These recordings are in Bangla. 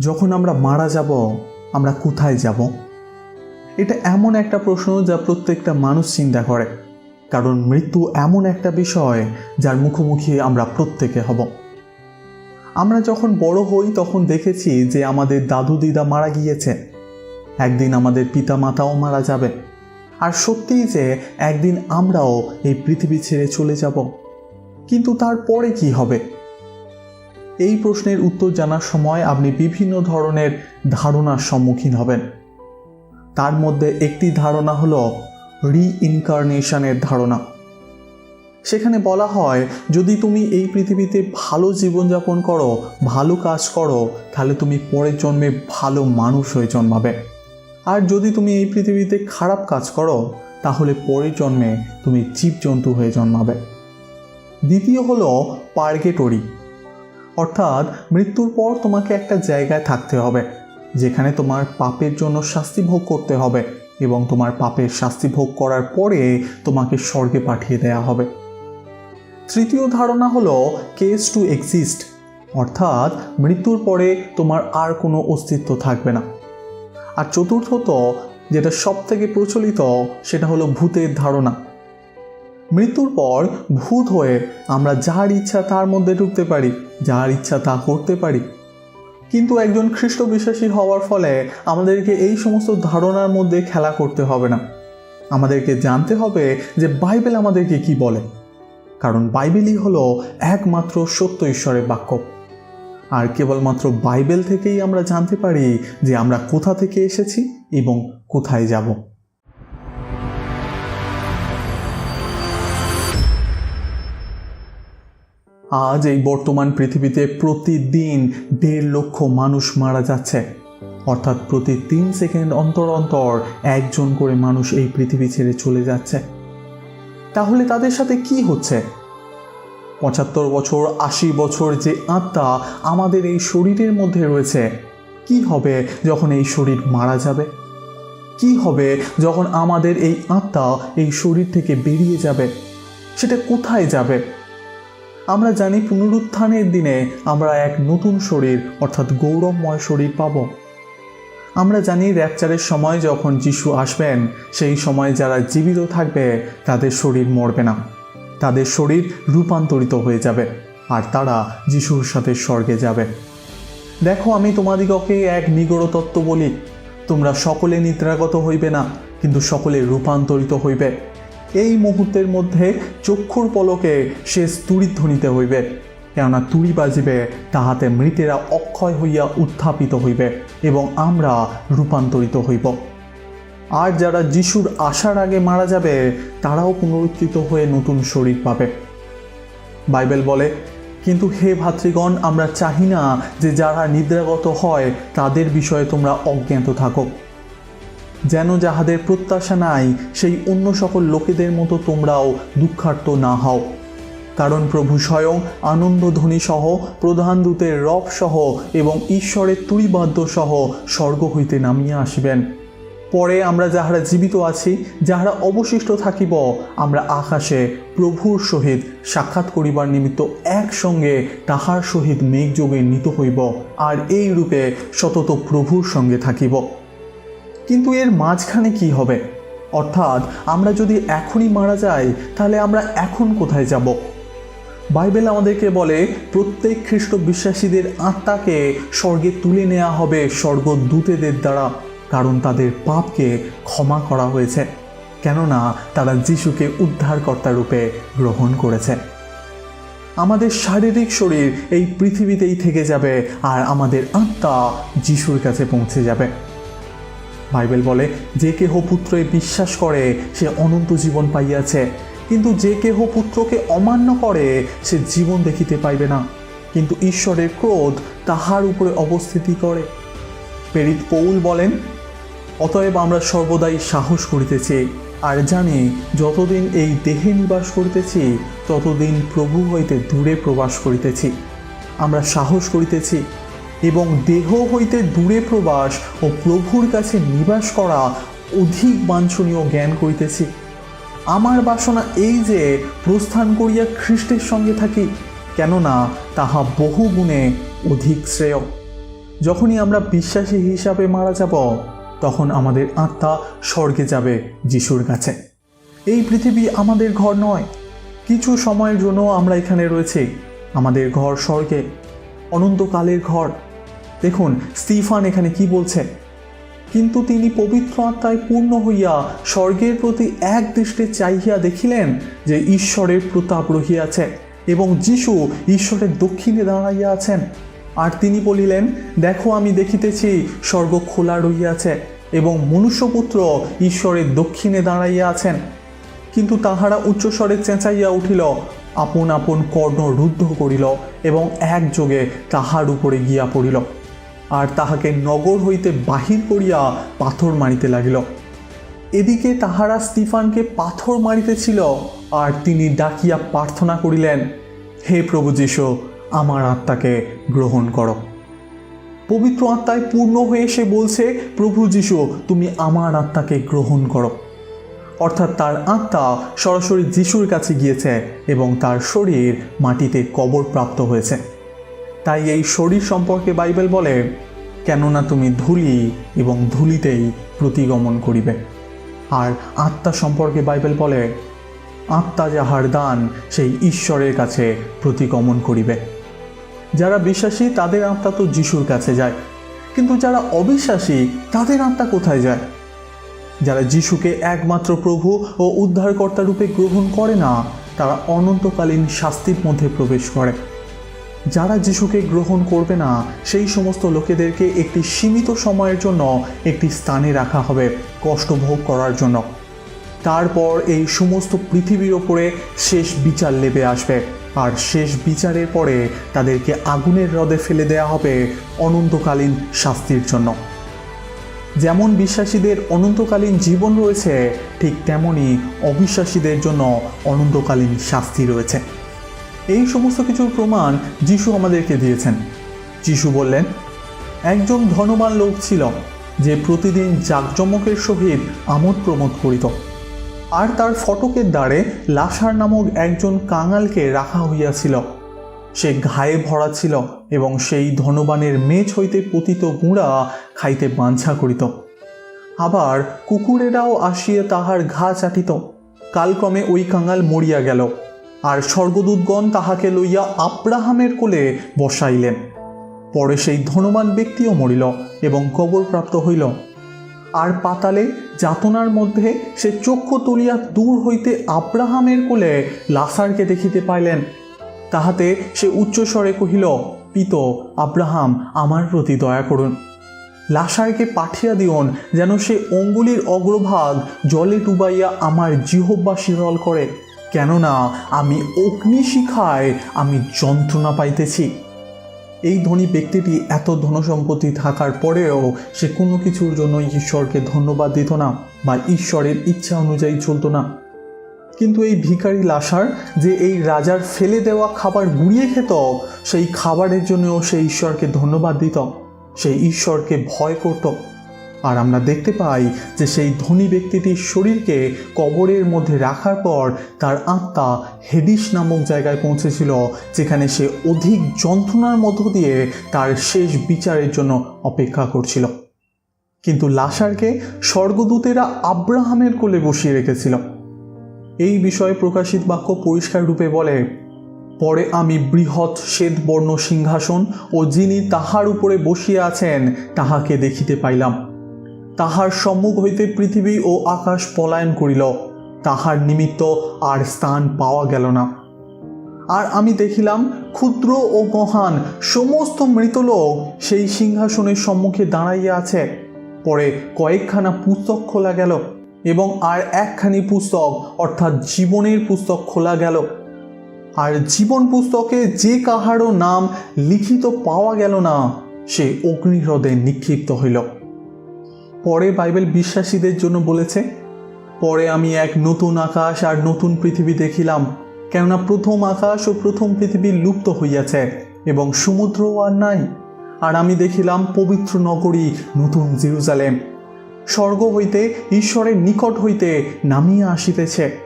যখন আমরা মারা যাব, আমরা কোথায় যাব? এটা এমন একটা প্রশ্ন যা প্রত্যেকটা মানুষ চিন্তা করে, কারণ মৃত্যু এমন একটা বিষয় যার মুখোমুখি আমরা প্রত্যেকে হব। আমরা যখন বড় হই, তখন দেখেছি যে আমাদের দাদু দিদা মারা গিয়েছে। একদিন আমাদের পিতা মাতাও মারা যাবে। আর সত্যিই যে একদিন আমরাও এই পৃথিবী ছেড়ে চলে যাব। কিন্তু তারপরে কি হবে? এই প্রশ্নের উত্তর জানার সময় আপনি বিভিন্ন ধরনের ধারণার সম্মুখীন হবেন। তার মধ্যে একটি ধারণা হলো রিইনকার্নেশনের ধারণা। সেখানে বলা হয়, যদি তুমি এই পৃথিবীতে ভালো জীবনযাপন করো, ভালো কাজ করো, তাহলে তুমি পরের জন্মে ভালো মানুষ হয়ে জন্মাবে। আর যদি তুমি এই পৃথিবীতে খারাপ কাজ করো, তাহলে পরের জন্মে তুমি জীবজন্তু হয়ে জন্মাবে। দ্বিতীয় হলো পার্গেটরি। অর্থাৎ মৃত্যুর পর তোমাকে একটা জায়গায় থাকতে হবে, যেখানে তোমার পাপের জন্য শাস্তি ভোগ করতে হবে এবং তোমার পাপের শাস্তি ভোগ করার পরে তোমাকে স্বর্গে পাঠিয়ে দেয়া হবে। তৃতীয় ধারণা হলো কেস টু এক্সিস্ট, অর্থাৎ মৃত্যুর পরে তোমার আর কোনো অস্তিত্ব থাকবে না। আর চতুর্থত, যেটা সব থেকে প্রচলিত, সেটা হলো ভূতের ধারণা। মৃত্যুর পর ভূত হয়ে আমরা যার ইচ্ছা তার মধ্যে ঢুকতে পারি, যার ইচ্ছা তা করতে পারি। কিন্তু একজন খ্রিস্ট বিশ্বাসী হওয়ার ফলে আমাদেরকে এই সমস্ত ধারণার মধ্যে খেলা করতে হবে না। আমাদেরকে জানতে হবে যে বাইবেল আমাদেরকে কি বলে। কারণ বাইবেলই হলো একমাত্র সত্য ঈশ্বরের বাক্য। আর কেবলমাত্র বাইবেল থেকেই আমরা জানতে পারি যে আমরা কোথা থেকে এসেছি এবং কোথায় যাব। আজ এই বর্তমান পৃথিবীতে প্রতিদিন দেড় লক্ষ মানুষ মারা যাচ্ছে। অর্থাৎ প্রতি তিন সেকেন্ড অন্তর অন্তর একজন করে মানুষ এই পৃথিবী ছেড়ে চলে যাচ্ছে। তাহলে তাদের সাথে কি হচ্ছে? পঁচাত্তর বছর, আশি বছর যে আত্মা আমাদের এই শরীরের মধ্যে রয়েছে, কি হবে যখন এই শরীর মারা যাবে? কি হবে যখন আমাদের এই আত্মা এই শরীর থেকে বেরিয়ে যাবে? সেটা কোথায় যাবে? আমরা জানি পুনরুত্থানের দিনে আমরা এক নতুন শরীর, অর্থাৎ গৌরবময় শরীর পাব। আমরা জানি র্যাপচারের সময় যখন যিশু আসবেন, সেই সময় যারা জীবিত থাকবে, তাদের শরীর মরবে না। তাদের শরীর রূপান্তরিত হয়ে যাবে, আর তারা যিশুর সাথে স্বর্গে যাবে। দেখো, আমি তোমাদিগকে এক নিগড় তত্ত্ব বলি। তোমরা সকলে নিদ্রাগত হইবে না, কিন্তু সকলে রূপান্তরিত হইবে। এই মুহূর্তের মধ্যে চক্ষুর পলকে শেষ তুড়িধ্বনিতে হইবে, কেননা তুড়ি বাজিবে, তাহাতে মৃতেরা অক্ষয় হইয়া উত্থাপিত হইবে এবং আমরা রূপান্তরিত হইব। আর যারা যিশুর আসার আগে মারা যাবে, তারাও পুনরুত্থিত হয়ে নতুন শরীর পাবে। বাইবেল বলে, কিন্তু হে ভাতৃগণ, আমরা চাহি না যে যারা নিদ্রাগত হয়, তাদের বিষয়ে তোমরা অজ্ঞাত থাকো। যেন যাহাদের প্রত্যাশা নাই, সেই অন্য সকল লোকেদের মতো তোমরাও দুঃখার্ত না হও। কারণ প্রভু স্বয়ং আনন্দধ্বনি সহ প্রধান দূতের রব সহ এবং ঈশ্বরের তুরিবাদ্য সহ স্বর্গ হইতে নামিয়া আসিবেন। পরে আমরা যাহারা জীবিত আছি, যাহারা অবশিষ্ট থাকিব, আমরা আকাশে প্রভুর সহিত সাক্ষাৎ করিবার নিমিত্ত একসঙ্গে তাহার সহিত মেঘযোগে নিত হইব, আর এই রূপে সতত প্রভুর সঙ্গে থাকিব। কিন্তু এর মাঝখানে কি হবে? অর্থাৎ আমরা যদি এখনই মারা যাই, তাহলে আমরা এখন কোথায় যাব? বাইবেল আমাদেরকে বলে, প্রত্যেক খ্রিস্ট বিশ্বাসীদের আত্মাকে স্বর্গে তুলে নেওয়া হবে স্বর্গদূতেদের দ্বারা, কারণ তাদের পাপকে ক্ষমা করা হয়েছে। কেননা তারা যিশুকে উদ্ধারকর্তা রূপে গ্রহণ করেছে। আমাদের শারীরিক শরীর এই পৃথিবীতেই থেকে যাবে আর আমাদের আত্মা যিশুর কাছে পৌঁছে যাবে। বাইবেল বলে, যে কেহ পুত্রে বিশ্বাস করে, সে অনন্ত জীবন পাইয়াছে। কিন্তু যে কেহ পুত্রকে অমান্য করে, সে জীবন দেখিতে পাইবে না। কিন্তু ঈশ্বরের ক্রোধ তাহার উপরে অবস্থিতি করে। প্রেরিত পৌল বলেন, অতএব আমরা সর্বদাই সাহস করিতেছি, আর জানি যতদিন এই দেহে নিবাস করিতেছি, ততদিন প্রভু হইতে দূরে প্রবাস করিতেছি। আমরা সাহস করিতেছি এবং দেহ হইতে দূরে প্রবাস ও প্রভুর কাছে নিবাস করা অধিক বাঞ্ছনীয় জ্ঞান করিতেছি। আমার বাসনা এই যে, প্রস্থান করিয়া খ্রিস্টের সঙ্গে থাকি, কেননা তাহা বহু গুণে অধিক শ্রেয়। যখনই আমরা বিশ্বাসী হিসাবে মারা যাব, তখন আমাদের আত্মা স্বর্গে যাবে যিশুর কাছে। এই পৃথিবী আমাদের ঘর নয়। কিছু সময়ের জন্য আমরা এখানে রয়েছি, আমাদের ঘর স্বর্গে, অনন্তকালের ঘর। দেখুন, স্টিফান এখানে কি বলছে কিন্তু তিনি পবিত্র আত্মায় পূর্ণ হইয়া স্বর্গের প্রতি এক দৃষ্টে চাহিয়া দেখিলেন যে ঈশ্বরের প্রতাপ রহিয়াছে এবং যিশু ঈশ্বরের দক্ষিণে দাঁড়াইয়া আছেন। আর তিনি বলিলেন, দেখো, আমি দেখিতেছি স্বর্গ খোলা রহিয়াছে এবং মনুষ্যপুত্র ঈশ্বরের দক্ষিণে দাঁড়াইয়া আছেন। কিন্তু তাহারা উচ্চস্বরে চেঁচাইয়া উঠিল, আপন আপন কর্ণ রুদ্ধ করিল এবং একযোগে তাহার উপরে গিয়া পড়িল। আর তাহাকে নগর হইতে বাহির করিয়া পাথর মারিতে লাগিল। এদিকে তাহারা স্টিফানকে পাথর মারিতেছিল আর তিনি ডাকিয়া প্রার্থনা করিলেন, হে প্রভু যীশু, আমার আত্মাকে গ্রহণ করো। পবিত্র আত্মায় পূর্ণ হয়ে সে বলছে, প্রভু যীশু, তুমি আমার আত্মাকে গ্রহণ করো। অর্থাৎ তার আত্মা সরাসরি যিশুর কাছে গিয়েছে এবং তার শরীর মাটিতে কবর প্রাপ্ত হয়েছে। তাই এই শরীর সম্পর্কে বাইবেল বলে, কেননা তুমি ধুলি এবং ধুলিতেই প্রতিগমন করিবে। আর আত্মা সম্পর্কে বাইবেল বলে, আত্মা যাহার দান, সেই ঈশ্বরের কাছে প্রতিগমন করিবে। যারা বিশ্বাসী, তাদের আত্মা তো যিশুর কাছে যায়। কিন্তু যারা অবিশ্বাসী, তাদের আত্মা কোথায় যায়? যারা যিশুকে একমাত্র প্রভু ও উদ্ধারকর্তা রূপে গ্রহণ করে না, তারা অনন্তকালীন শাস্তির মধ্যে প্রবেশ করে। যারা যিশুকে গ্রহণ করবে না, সেই সমস্ত লোকেদেরকে একটি সীমিত সময়ের জন্য একটি স্থানে রাখা হবে, কষ্ট ভোগ করার জন্য। তারপর এই সমস্ত পৃথিবীর ওপরে শেষ বিচার লেবে আসবে। আর শেষ বিচারের পরে তাদেরকে আগুনের হ্রদে ফেলে দেওয়া হবে অনন্তকালীন শাস্তির জন্য। যেমন বিশ্বাসীদের অনন্তকালীন জীবন রয়েছে, ঠিক তেমনই অবিশ্বাসীদের জন্য অনন্তকালীন শাস্তি রয়েছে। এই সমস্ত কিছুর প্রমাণ যিশু আমাদেরকে দিয়েছেন। যিশু বললেন, একজন ধনবান লোক ছিল, যে প্রতিদিন জাঁকজমকের সহিত আমোদ প্রমোদ করিত। আর তার ফটকের দ্বারে লাসার নামক একজন কাঙালকে রাখা হইয়াছিল। সে ঘায়ে ভরা ছিল এবং সেই ধনবানের মেজ হইতে পতিত গুঁড়া খাইতে বাঞ্ছা করিত। আবার কুকুরেরাও আসিয়া তাহার ঘা চাটিত। কালক্রমে ওই কাঙাল মরিয়া গেল। আর স্বর্গদূতগণ তাহাকে লইয়া আব্রাহামের কোলে বসাইলেন। পরে সেই ধনবান ব্যক্তিও মরিল এবং কবরপ্রাপ্ত হইল। আর পাতালে যাতনার মধ্যে সে চক্ষু তুলিয়া দূর হইতে আব্রাহামের কোলে লাসারকে দেখিতে পাইলেন। তাহাতে সে উচ্চস্বরে কহিল, পিত, আব্রাহাম, আমার প্রতি দয়া করুন। লাসারকে পাঠিয়া দিওন যেন সে অঙ্গুলির অগ্রভাগ জলে ডুবাইয়া আমার জিহব্বা শীতল করে। কেননা আমি অগ্নিশিখায় আমি যন্ত্রণা পাইতেছি। এই ধনী ব্যক্তিটি এত ধনসম্পত্তি থাকার পরেও সে কোনো কিছুর জন্য ঈশ্বরকে ধন্যবাদ দিত না বা ঈশ্বরের ইচ্ছা অনুযায়ী চলতো না। কিন্তু এই ভিখারি লাশার যে এই রাজার ফেলে দেওয়া খাবার গুড়িয়ে খেত, সেই খাবারের জন্যও সে ঈশ্বরকে ধন্যবাদ দিত। সেই ঈশ্বরকে ভয় করত। আর আমরা দেখতে পাই যে সেই ধনী ব্যক্তিটির শরীরকে কবরের মধ্যে রাখার পর তার আত্মা হেডিস নামক জায়গায় পৌঁছেছিল, যেখানে সে অধিক যন্ত্রণার মধ্য দিয়ে তার শেষ বিচারের জন্য অপেক্ষা করছিল। কিন্তু লাসারকে স্বর্গদূতেরা আব্রাহামের কোলে বসিয়ে রেখেছিল। এই বিষয়ে প্রকাশিত বাক্য পরিষ্কার রূপে বলে, পরে আমি বৃহৎ শ্বেতবর্ণ সিংহাসন ও যিনি তাহার উপরে বসিয়া আছেন, তাহাকে দেখিতে পাইলাম। তাহার সম্মুখ হইতে পৃথিবী ও আকাশ পলায়ন করিল। তাহার নিমিত্ত আর স্থান পাওয়া গেল না। আর আমি দেখিলাম ক্ষুদ্র ও মহান সমস্ত মৃতলোক সেই সিংহাসনের সম্মুখে দাঁড়াইয়া আছে। পরে কয়েকখানা পুস্তক খোলা গেল এবং আর একখানি পুস্তক, অর্থাৎ জীবনের পুস্তক খোলা গেল। আর জীবন পুস্তকে যে কাহারও নাম লিখিত পাওয়া গেল না, সে অগ্নিহ্রদে নিক্ষিপ্ত হইল। পরে বাইবেল বিশ্বাসীদের জন্য বলেছে, পরে আমি এক নতুন আকাশ আর নতুন পৃথিবী দেখিলাম, কেননা প্রথম আকাশ ও প্রথম পৃথিবী লুপ্ত হইয়াছে এবং সমুদ্রও আর নাই। আর আমি দেখিলাম পবিত্র নগরী, নতুন জেরুজালেম। স্বর্গ হইতে ঈশ্বরের নিকট হইতে নামিয়া আসিতেছে।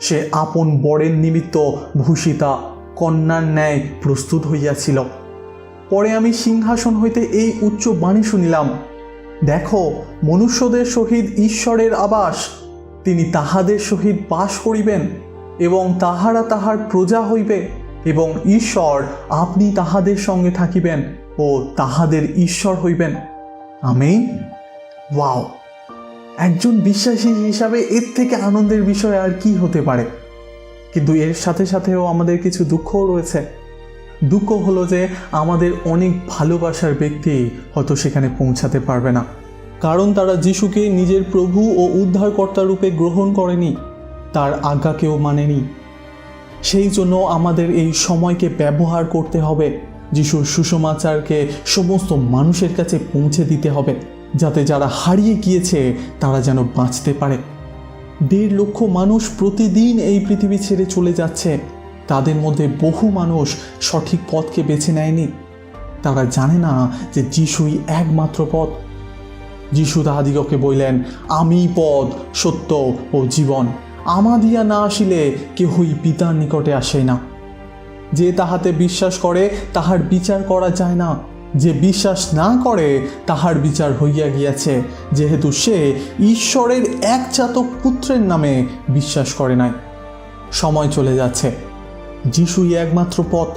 সে আপন বরের নিমিত্ত ভূষিতা কন্যার ন্যায় প্রস্তুত হইয়াছিল। পরে আমি সিংহাসন হইতে এই উচ্চ বাণী শুনিলাম দেখো, মনুষ্যদের সহিত ঈশ্বরের আবাস, তিনি তাহাদের সহিত বাস করিবেন এবং তাহারা তাহার প্রজা হইবে এবং ঈশ্বর আপনি তাহাদের সঙ্গে থাকিবেন ও তাহাদের ঈশ্বর হইবেন। আমেন। ওয়াও। একজন বিশ্বাসী হিসাবে এর থেকে আনন্দের বিষয় আর কি হতে পারে? কিন্তু এর সাথে সাথেও আমাদের কিছু দুঃখও রয়েছে। দুঃখ হলো যে আমাদের অনেক ভালোবাসার ব্যক্তি হয়তো সেখানে পৌঁছাতে পারবে না। কারণ তারা যিশুকে নিজের প্রভু ও উদ্ধারকর্তা রূপে গ্রহণ করেনি, তার আজ্ঞাকেও মানেনি। সেই জন্য আমাদের এই সময়কে ব্যবহার করতে হবে, যিশুর সুষমাচারকে সমস্ত মানুষের কাছে পৌঁছে দিতে হবে, যাতে যারা হারিয়ে গিয়েছে তারা যেন বাঁচতে পারে। দেড় লক্ষ মানুষ প্রতিদিন এই পৃথিবী ছেড়ে চলে যাচ্ছে। তাদের মধ্যে বহু মানুষ সঠিক পথকে বেছে নেয়নি। তারা জানে না যে যিশুই একমাত্র পথ। যিশু তাহাদিগকে বললেন, আমি পদ সত্য ও জীবন। আমা দিয়া না আসিলে কেহই পিতার নিকটে আসে না। যে তাহাতে বিশ্বাস করে, তাহার বিচার করা যায় না। যে বিশ্বাস না করে, তাহার বিচার হইয়া গিয়াছে। যেহেতু সে ঈশ্বরের একজাতক পুত্রের নামে বিশ্বাস করে নাই। সময় চলে যাচ্ছে। যিশুই একমাত্র পথ।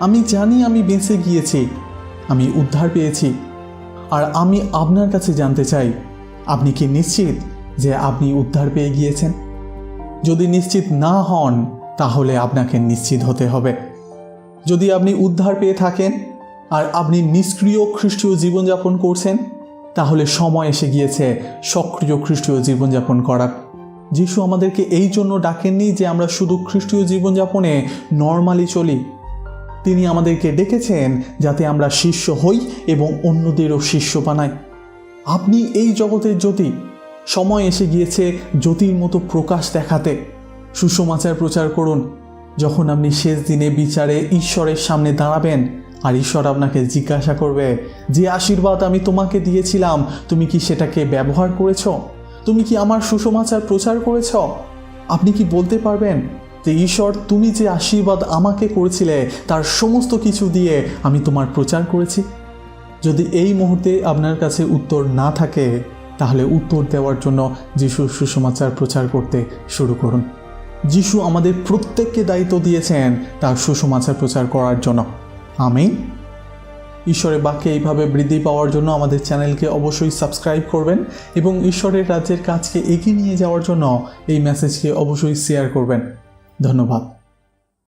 আমি জানি আমি বেঁচে গিয়েছি, আমি উদ্ধার পেয়েছি, আর আমি আপনার কাছে জানতে চাই, আপনি কি নিশ্চিত যে আপনি উদ্ধার পেয়ে গিয়েছেন? যদি নিশ্চিত না হন, তাহলে আপনাকে নিশ্চিত হতে হবে। যদি আপনি উদ্ধার পেয়ে থাকেন, আর আপনি নিষ্ক্রিয় খ্রিস্টীয় জীবনযাপন করছেন, তাহলে সময় এসে গিয়েছে সক্রিয় খ্রিস্টীয় জীবনযাপন করার। যিশু আমাদেরকে এই জন্য ডাকেননি যে আমরা শুধু খ্রিস্টীয় জীবনযাপনে নর্মালি চলি। তিনি আমাদেরকে ডেকেছেন যাতে আমরা শিষ্য হই এবং অন্যদেরও শিষ্য বানাই। আপনি এই জগতের জ্যোতি। সময় এসে গিয়েছে জ্যোতির মতো প্রকাশ দেখাতে। সুসমাচার প্রচার করুন। যখন আপনি শেষ দিনে বিচারে ঈশ্বরের সামনে দাঁড়াবেন আর ঈশ্বর আপনাকে জিজ্ঞাসা করবে, যে আশীর্বাদ আমি তোমাকে দিয়েছিলাম, তুমি কি সেটাকে ব্যবহার করেছ? তুমি কি আমার সুসমাচার প্রচার করেছ? আপনি কি বলতে পারবেন যে ঈশ্বর, তুমি যে আশীর্বাদ আমাকে করেছিলে, তার সমস্ত কিছু দিয়ে আমি তোমার প্রচার করেছি? যদি এই মুহূর্তে আপনার কাছে উত্তর না থাকে, তাহলে উত্তর দেওয়ার জন্য যিশুর সুসমাচার প্রচার করতে শুরু করুন। যিশু আমাদের প্রত্যেককে দায়িত্ব দিয়েছেন তার সুসমাচার প্রচার করার জন্য। আমিন। ঈশ্বরের বাক্যে এইভাবে বৃদ্ধি পাওয়ার জন্য আমাদের চ্যানেলকে অবশ্যই সাবস্ক্রাইব করবেন এবং ঈশ্বরের রাজ্যের কাজকে এগিয়ে নিয়ে যাওয়ার জন্য এই মেসেজকে অবশ্যই শেয়ার করবেন। ধন্যবাদ।